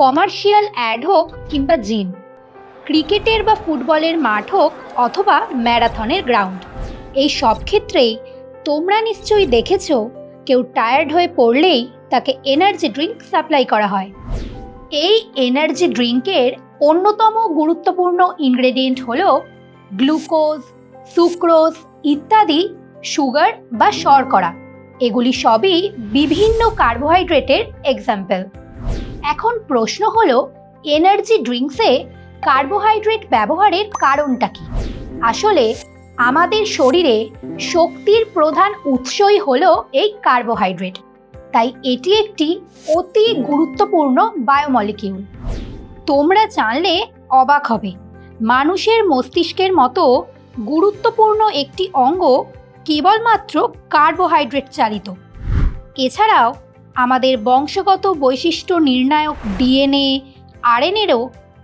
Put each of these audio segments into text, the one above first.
Commercial add হোক কিংবা gym, ক্রিকেটের বা ফুটবলের মাঠ হোক অথবা ম্যারাথনের গ্রাউন্ড। এই সব ক্ষেত্রেই তোমরা নিশ্চয়ই দেখেছ, কেউ টায়ার্ড হয়ে পড়লেই তাকে এনার্জি ড্রিঙ্ক সাপ্লাই করা হয়। এই এনার্জি ড্রিঙ্কের অন্যতম গুরুত্বপূর্ণ ইনগ্রেডিয়েন্ট হল গ্লুকোজ, সুক্রোজ ইত্যাদি সুগার বা শর্করা। এগুলি সবই বিভিন্ন কার্বোহাইড্রেটের এক্সাম্পল। এখন প্রশ্ন হলো এনার্জি ড্রিঙ্কসে কার্বোহাইড্রেট ব্যবহারের কারণটা কি? আসলে, আমাদের শরীরে শক্তির প্রধান উৎসই হলো এই কার্বোহাইড্রেট তাই এটি একটি অতি গুরুত্বপূর্ণ বায়োমলিকিউল তোমরা জানলে অবাক হবে, মানুষের মস্তিষ্কের মতো গুরুত্বপূর্ণ একটি অঙ্গ কেবলমাত্র কার্বোহাইড্রেট চালিত। এছাড়াও আমাদের বংশগত বৈশিষ্ট্য নির্ণায়ক ডিএনএ, আরএনএরও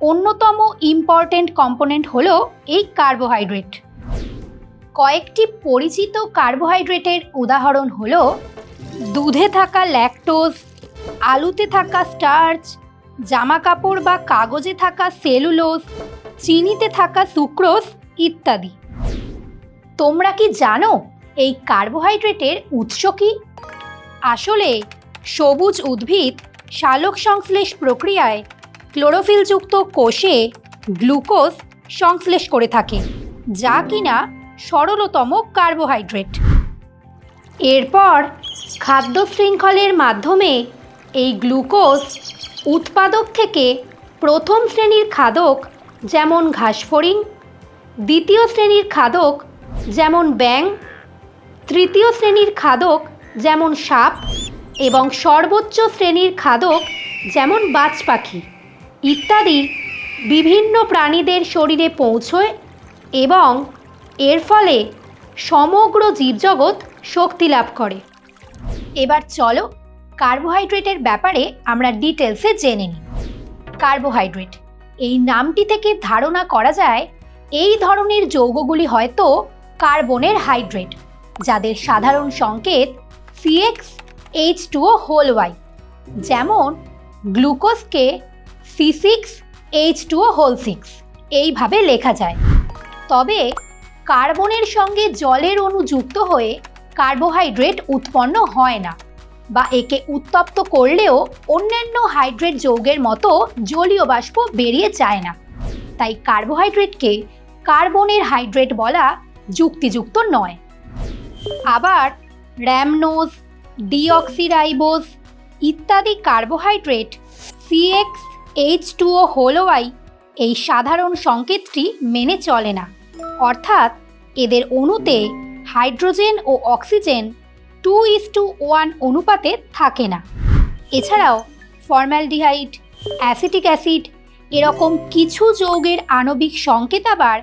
অন্যতম ইম্পর্ট্যান্ট কম্পোনেন্ট হলো এই কার্বোহাইড্রেট কয়েকটি পরিচিত কার্বোহাইড্রেটের উদাহরণ হল দুধে থাকা ল্যাকটোজ আলুতে থাকা স্টার্চ জামা কাপড় বা কাগজে থাকা সেলুলোজ চিনিতে থাকা সুক্রোজ ইত্যাদি। তোমরা কি জানো এই কার্বোহাইড্রেটের উৎস কি? আসলে সবুজ উদ্ভিদ সালোক সংশ্লেষ প্রক্রিয়ায় ক্লোরোফিলযুক্ত কোষে গ্লুকোজ সংশ্লেষ করে থাকে, যা কিনা সরলতম কার্বোহাইড্রেট এরপর খাদ্য শৃঙ্খলের মাধ্যমে এই গ্লুকোজ উৎপাদক থেকে প্রথম শ্রেণির খাদক যেমন ঘাসফড়িং, দ্বিতীয় শ্রেণির খাদক যেমন ব্যাং তৃতীয় শ্রেণির খাদক যেমন সাপ এবং সর্বোচ্চ শ্রেণির খাদক যেমন বাজ পাখি, ইত্যাদি বিভিন্ন প্রাণীদের শরীরে পৌঁছয় এবং এর ফলে সমগ্র জীবজগৎ শক্তি লাভ করে। এবার চলো কার্বোহাইড্রেটের ব্যাপারে আমরা ডিটেলসে জেনে নিই। কার্বোহাইড্রেট, এই নামটি থেকে ধারণা করা যায় এই ধরনের যৌগগুলি হয়তো কার্বনের হাইড্রেট, যাদের সাধারণ সংকেত C x H two O whole y যেমন গ্লুকোজকে C six H two O whole six এইভাবে লেখা যায়। তবে কার্বনের সঙ্গে জলের অণু যুক্ত হয়ে কার্বোহাইড্রেট উৎপন্ন হয় না বা একে উত্তপ্ত করলেও অন্যান্য হাইড্রেট যৌগের মতো জলীয় বাষ্প বেরিয়ে যায় না। তাই কার্বোহাইড্রেটকে কার্বনের হাইড্রেট বলা যুক্তিযুক্ত নয়। আবার র্যামনোজ ডিঅক্সিরাইবোজ ইত্যাদি carbohydrate C x H two O whole y এই সাধারণ সংকেতটি মেনে চলে না। অর্থাৎ এদের অণুতে hydrogen O oxygen two is to one অনুপাতে থাকে না। এছাড়াও ফর্ম্যালডিহাইড অ্যাসিটিক অ্যাসিড, এরকম কিছু যৌগের আণবিক সংকেত আবার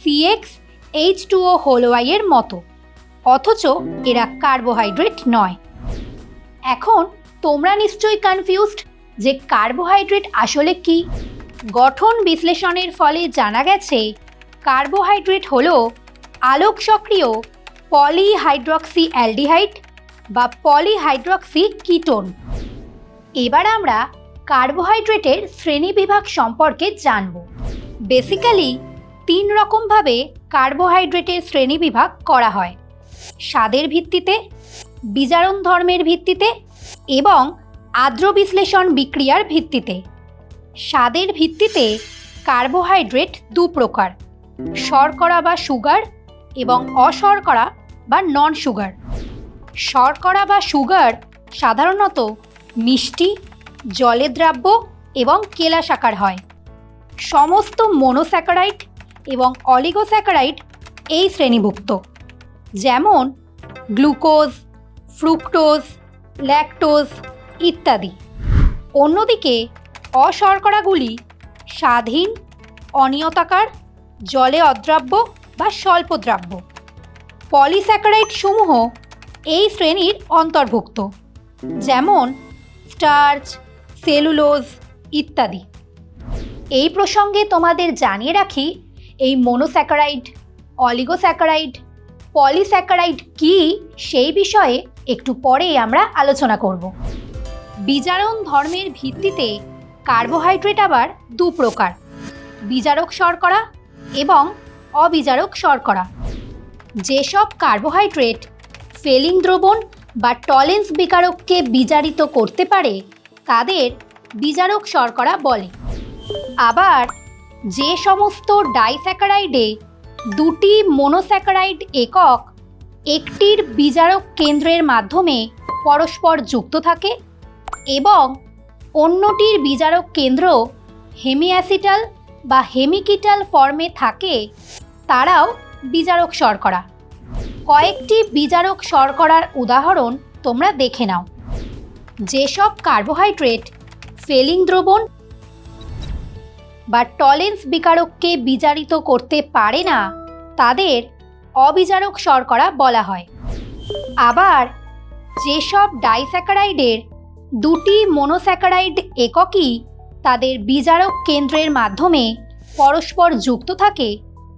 সিএক্স এইচ টুও হোলোয়াইয়ের মতো। অথচ এরা কার্বোহাইড্রেট নয়। এখন তোমরা নিশ্চয়ই কনফিউজড যে কার্বোহাইড্রেট আসলে কি? গঠন বিশ্লেষণের ফলে জানা গেছে কার্বোহাইড্রেট হল আলোক সক্রিয় পলিহাইড্রক্সি অ্যালডিহাইড বা পলিহাইড্রক্সি কিটোন এবার আমরা কার্বোহাইড্রেটের শ্রেণীবিভাগ সম্পর্কে জানব। বেসিক্যালি তিন রকমভাবে কার্বোহাইড্রেটের শ্রেণীবিভাগ করা হয়। স্বাদের ভিত্তিতে, বিজারণ ধর্মের ভিত্তিতে এবং আর্দ্র বিশ্লেষণ বিক্রিয়ার ভিত্তিতে। স্বাদের ভিত্তিতে কার্বোহাইড্রেট দু প্রকার, শর্করা বা সুগার এবং অশর্করা বা নন সুগার শর্করা বা সুগার সাধারণত মিষ্টি জলে দ্রাব্য এবং কেলাসাকার হয়। সমস্ত মনোস্যাকারাইড এবং অলিগোস্যাকারাইড এই শ্রেণীভুক্ত। যেমন গ্লুকোজ, ফ্রুক্টোজ, ল্যাকটোজ ইত্যাদি। অন্যদিকে, অশর্করাগুলি স্বাধীন, অনিয়তাকার, জলে অদ্রাব্য বা স্বল্পদ্রাব্য। পলিস্যাকারাইড সমূহ এই শ্রেণির অন্তর্ভুক্ত, যেমন স্টার্চ, সেলুলোজ ইত্যাদি। এই প্রসঙ্গে তোমাদের জানিয়ে রাখি, এই মনোস্যাকারাইড, অলিগোস্যাকারাইড পলিস্যাকারাইড কি সেই বিষয়ে একটু পরেই আমরা আলোচনা করব। বিজারণ ধর্মের ভিত্তিতে কার্বোহাইড্রেট আবার দু প্রকার, বিজারক শর্করা এবং অবিজারক শর্করা। যেসব কার্বোহাইড্রেট ফেলিং দ্রবণ বা টলেন্স বিকারককে বিজারিত করতে পারে, তাদের বিজারক শর্করা বলে। আবার যে সমস্ত ডাইস্যাকারাইডে দুটি মোনোস্যাকারাইড একক একটির বিজারক কেন্দ্রের মাধ্যমে পরস্পর যুক্ত থাকে এবং অন্যটির বিজারক কেন্দ্র হেমিঅ্যাসিটাল বা হেমিকিটাল ফর্মে থাকে, তারাও বিজারক শর্করা। কয়েকটি বিজারক শর্করার উদাহরণ তোমরা দেখে নাও। যেসব কার্বোহাইড্রেট, ফেলিং দ্রবণ বা টলেন্স বিকারককে বিজারিত করতে পারে না, তাদের অবিজারক শর্করা বলা হয়। আবার যেসব ডাইস্যাকারাইডের দুটি মনোস্যাকারাইড এককই তাদের বিজারক কেন্দ্রের মাধ্যমে পরস্পর যুক্ত থাকে,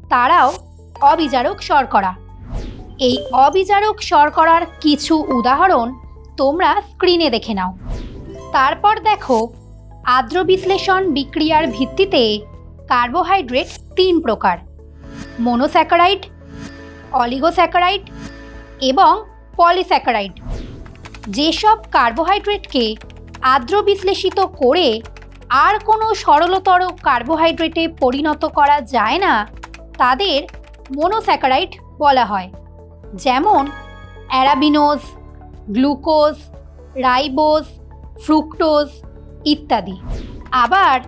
তারাও অবিজারক শর্করা। এই অবিজারক শর্করার কিছু উদাহরণ তোমরা স্ক্রিনে দেখে নাও। তারপর দেখো আর্দ্র বিশ্লেষণ বিক্রিয়ার ভিত্তিতে কার্বোহাইড্রেট তিন প্রকার, মোনোস্যাকারাইড, অলিগোস্যাকারাইড এবং পলিস্যাকারাইড। যেসব কার্বোহাইড্রেটকে আর্দ্র বিশ্লেষিত করে আর কোনো সরলতর কার্বোহাইড্রেটে পরিণত করা যায় না, তাদের মোনোস্যাকারাইড বলা হয়। যেমন অ্যারাবিনোজ, গ্লুকোজ, রাইবোজ, ফ্রুক্টোজ ইত্যাদি। আবার,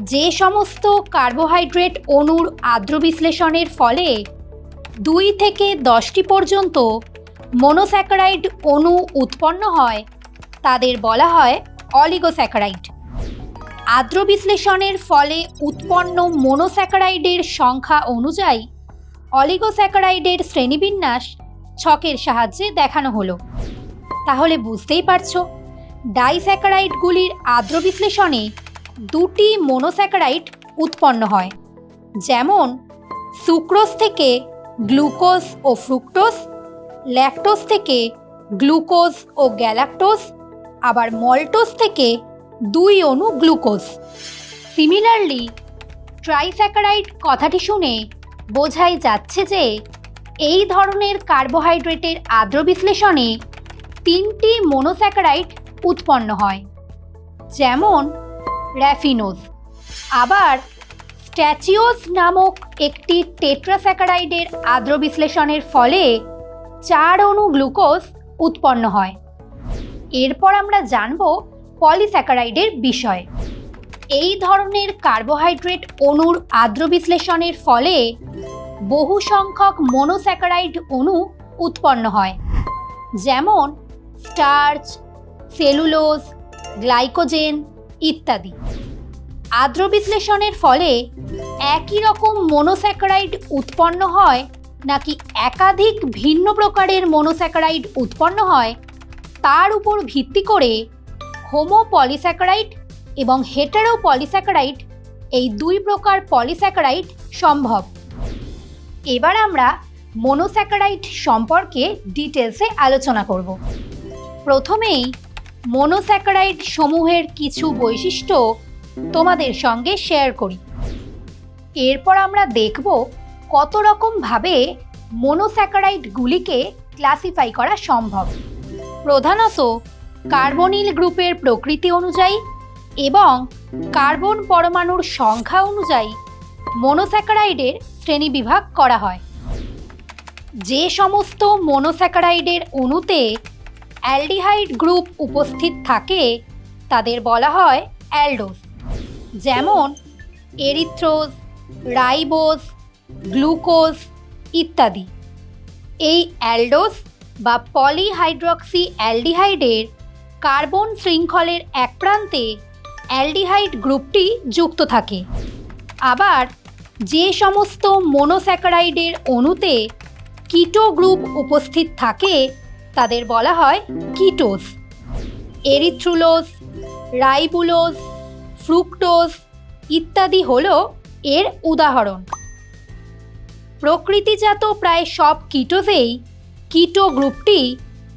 যে সমস্ত কার্বোহাইড্রেট অণুর আর্দ্র বিশ্লেষণের ফলে দুই থেকে দশটি পর্যন্ত মনোস্যাকারাইড অণু উৎপন্ন হয়, তাদের বলা হয় অলিগোস্যাকারাইড। আর্দ্র বিশ্লেষণের ফলে উৎপন্ন মনোস্যাকারাইডের সংখ্যা অনুযায়ী অলিগোস্যাকারাইডের শ্রেণীবিন্যাস ছকের সাহায্যে দেখানো হলো। তাহলে বুঝতেই পারছ ডাইস্যাকারাইডগুলির আর্দ্র বিশ্লেষণে দুটি মোনোস্যাকারাইড উৎপন্ন হয়, যেমন সুক্রোজ থেকে গ্লুকোজ ও ফ্রুক্টোজ, ল্যাকটোজ থেকে গ্লুকোজ ও গ্যালাক্টোজ, আবার মল্টোজ থেকে দুই অণু গ্লুকোজ। সিমিলারলি ট্রাইস্যাকারাইড কথাটি শুনে বোঝাই যাচ্ছে যে এই ধরনের কার্বোহাইড্রেটের আর্দ্র বিশ্লেষণে তিনটি মোনোস্যাকারাইড উৎপন্ন হয়। যেমন র্যাফিনোজ। আবার স্ট্যাচিওস নামক একটি টেট্রাস্যাকারাইডের আর্দ্র বিশ্লেষণের ফলে চার অণু গ্লুকোজ উৎপন্ন হয়। এরপর আমরা জানব পলিস্যাকারাইডের বিষয়। এই ধরনের কার্বোহাইড্রেট অণুর আর্দ্র বিশ্লেষণের ফলে বহু সংখ্যক মনোস্যাকারাইড অণু উৎপন্ন হয়। যেমন স্টার্চ সেলুলোজ গ্লাইকোজেন ইত্যাদি। আর্দ্র বিশ্লেষণের ফলে একই রকম মোনোস্যাকারাইড উৎপন্ন হয় নাকি একাধিক ভিন্ন প্রকারের মোনোস্যাকারাইড উৎপন্ন হয়, তার উপর ভিত্তি করে হোমো পলিস্যাকারাইড এবং হেটারো পলিস্যাকারাইড এই দুই প্রকার পলিস্যাকারাইড সম্ভব। এবার আমরা মোনোস্যাকারাইড সম্পর্কে ডিটেলসে আলোচনা করব। প্রথমেই মোনোস্যাকারাইড সমূহের কিছু বৈশিষ্ট্য তোমাদের সঙ্গে শেয়ার করি। এরপর আমরা দেখব কত রকমভাবে মোনোস্যাকারাইডগুলিকে ক্লাসিফাই করা সম্ভব। প্রধানত কার্বনিল গ্রুপের প্রকৃতি অনুযায়ী এবং কার্বন পরমাণুর সংখ্যা অনুযায়ী মোনোস্যাকারাইডের শ্রেণীবিভাগ করা হয়। যে সমস্ত মনোস্যাকারাইডের অণুতে অ্যালডিহাইড গ্রুপ উপস্থিত থাকে, তাদের বলা হয় অ্যালডোস। যেমন এরিথ্রোজ রাইবোজ গ্লুকোজ ইত্যাদি। এই অ্যালডোস বা পলিহাইড্রক্সি অ্যালডিহাইডের কার্বন শৃঙ্খলের এক প্রান্তে অ্যালডিহাইড গ্রুপটি যুক্ত থাকে। আবার যে সমস্ত মোনোস্যাকারাইডের অণুতে কিটো গ্রুপ উপস্থিত থাকে তাদের বলা হয় কিটোস। এরিথ্রুলোস রাইবুলোজ ফ্রুক্টোজ ইত্যাদি হল এর উদাহরণ। প্রকৃতিজাত প্রায় সব কিটোসেই কিটো গ্রুপটি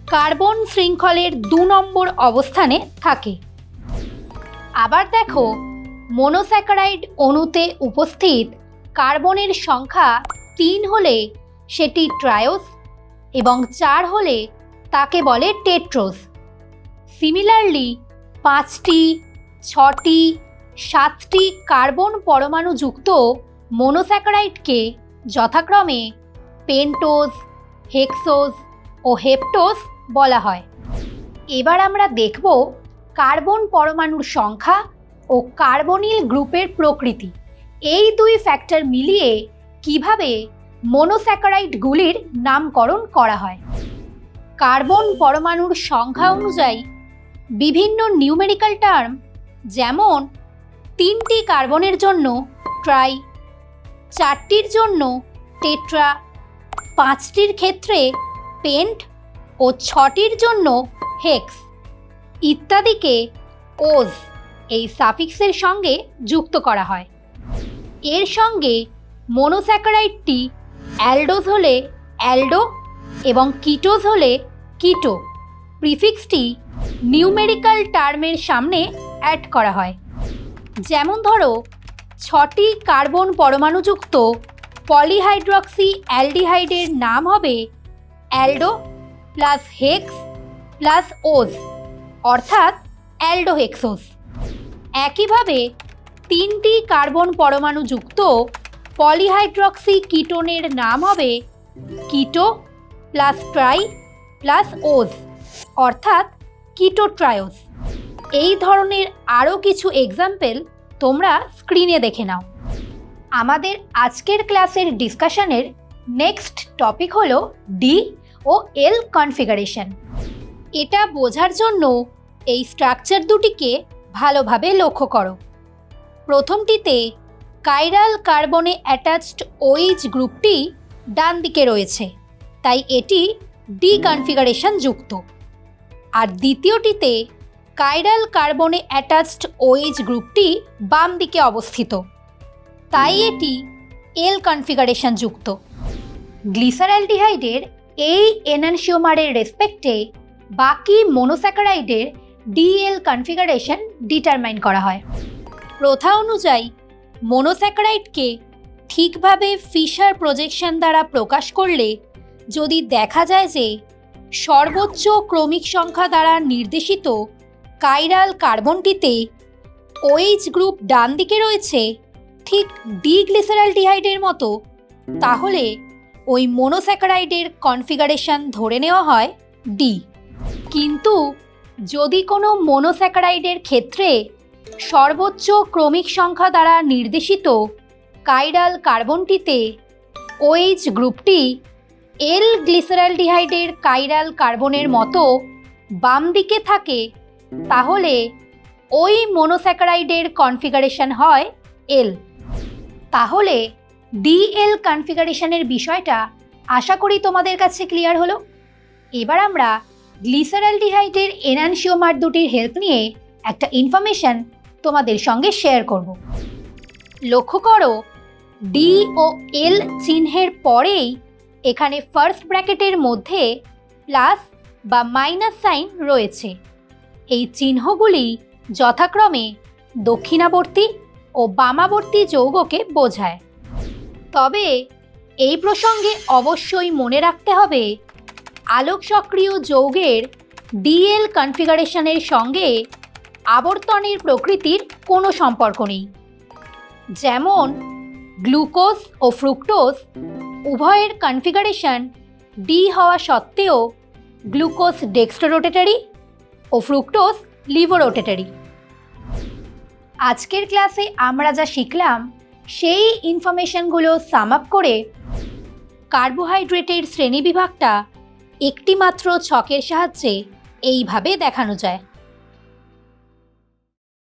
কার্বন শৃঙ্খলের দু নম্বর অবস্থানে থাকে। আবার দেখো, মনোস্যাকারাইড অণুতে উপস্থিত কার্বনের সংখ্যা তিন হলে সেটি ট্রায়োস এবং চার হলে তাকে বলে টেট্রোস। সিমিলারলি পাঁচটি, ছটি, সাতটি কার্বন পরমাণুযুক্ত মনোস্যাকারাইডকে যথাক্রমে পেন্টোজ হেক্সোজ ও হেপটোস বলা হয়। এবার আমরা দেখব কার্বন পরমাণুর সংখ্যা ও কার্বনিল গ্রুপের প্রকৃতি। এই দুই ফ্যাক্টর মিলিয়ে কীভাবে মনোস্যাকারাইডগুলির নামকরণ করা হয়? কার্বন পরমাণুর সংখ্যা অনুযায়ী বিভিন্ন নিউমেরিক্যাল টার্ম যেমন তিনটি কার্বনের জন্য ট্রাই চারটির জন্য টেট্রা পাঁচটির ক্ষেত্রে পেন্ট ও ছটির জন্য হেক্স ইত্যাদিকে ওজ এই সাফিক্সের সঙ্গে যুক্ত করা হয়। এর সঙ্গে মনোস্যাকারাইডটি অ্যালডোজ হলে অ্যালডো এবং কিটোজ হলে কিটো। প্রিফিক্সটি নিউমেরিক্যাল টার্মের সামনে অ্যাড করা হয়। যেমন ধরো, ছটি কার্বন পরমাণুযুক্ত পলিহাইড্রক্সি অ্যালডিহাইডের নাম হবে aldo plus hex plus ose, অর্থাৎ অ্যালডোহেক্সোস একইভাবে, তিনটি কার্বন পরমাণুযুক্ত পলিহাইড্রক্সি কিটোনের নাম হবে keto plus tri plus ose, অর্থাৎ কিটো কিটোট্রায়োস। এই ধরনের আরও কিছু এক্সাম্পল তোমরা স্ক্রিনে দেখে নাও। আমাদের আজকের ক্লাসের ডিসকাশনের নেক্সট টপিক হলো ডি ও এল কনফিগারেশন এটা বোঝার জন্য এই স্ট্রাকচার দুটিকে ভালোভাবে লক্ষ্য করো। প্রথমটিতে কাইরাল কার্বনে অ্যাটাচড ওইচ গ্রুপটি ডান দিকে রয়েছে। তাই এটি ডি কনফিগারেশন যুক্ত। আর দ্বিতীয়টিতে কাইরাল কার্বনে অ্যাটাচড ওএইচ গ্রুপটি বাম দিকে অবস্থিত। তাই এটি এল কনফিগারেশন যুক্ত। গ্লিসারালডিহাইডের এই এনানশিওমারের রেসপেক্টে বাকি মনোস্যাকারাইডের ডিএল কনফিগারেশন ডিটারমাইন করা হয়। প্রথা অনুযায়ী মনোস্যাকারাইডকে ঠিকভাবে ফিশার প্রজেকশন দ্বারা প্রকাশ করলে যদি দেখা যায় যে সর্বোচ্চ ক্রমিক সংখ্যা দ্বারা নির্দেশিত কাইরাল কার্বনটিতে ওএইচ গ্রুপ ডান দিকে রয়েছে, ঠিক ডিগ্লিসারালডিহাইডের মতো, তাহলে ওই মনোস্যাকারাইডের কনফিগারেশন ধরে নেওয়া হয় ডি কিন্তু যদি কোনো মনোস্যাকারাইডের ক্ষেত্রে সর্বোচ্চ ক্রমিক সংখ্যা দ্বারা নির্দেশিত কাইরাল কার্বনটিতে ওএইচ গ্রুপটি এল গ্লিসারালডিহাইডের কাইরাল কার্বনের মতো বাম দিকে থাকে, তাহলে ওই মনোস্যাকারাইডের কনফিগারেশন হয় এল তাহলে ডিএল কনফিগারেশনের বিষয়টা আশা করি তোমাদের কাছে ক্লিয়ার হলো। এবার আমরা গ্লিসারালডিহাইডের এনানশিওমার দুটির হেল্প নিয়ে একটা ইনফরমেশন তোমাদের সঙ্গে শেয়ার করব। লক্ষ্য করো ডি ও এল চিহ্নের পরেই এখানে ফার্স্ট ব্র্যাকেটের মধ্যে প্লাস বা মাইনাস সাইন রয়েছে। এই চিহ্নগুলি যথাক্রমে দক্ষিণাবর্তী ও বামাবর্তী যৌগকে বোঝায়। তবে এই প্রসঙ্গে অবশ্যই মনে রাখতে হবে, আলোক সক্রিয় যৌগের ডিএল কনফিগারেশনের সঙ্গে আবর্তনের প্রকৃতির কোনো সম্পর্ক নেই। যেমন গ্লুকোজ ও ফ্রুক্টোজ উভয়ের কনফিগারেশন ডি হওয়া সত্ত্বেও গ্লুকোজ ডেক্সট্রোরোটেটারি ও ফ্রুক্টোজ লিভোরোটেটারি আজকের ক্লাসে আমরা যা শিখলাম, সেই ইনফরমেশনগুলো সাম আপ করে কার্বোহাইড্রেটের শ্রেণীবিভাগটা একটিমাত্র ছকের সাহায্যে এইভাবে দেখানো যায়।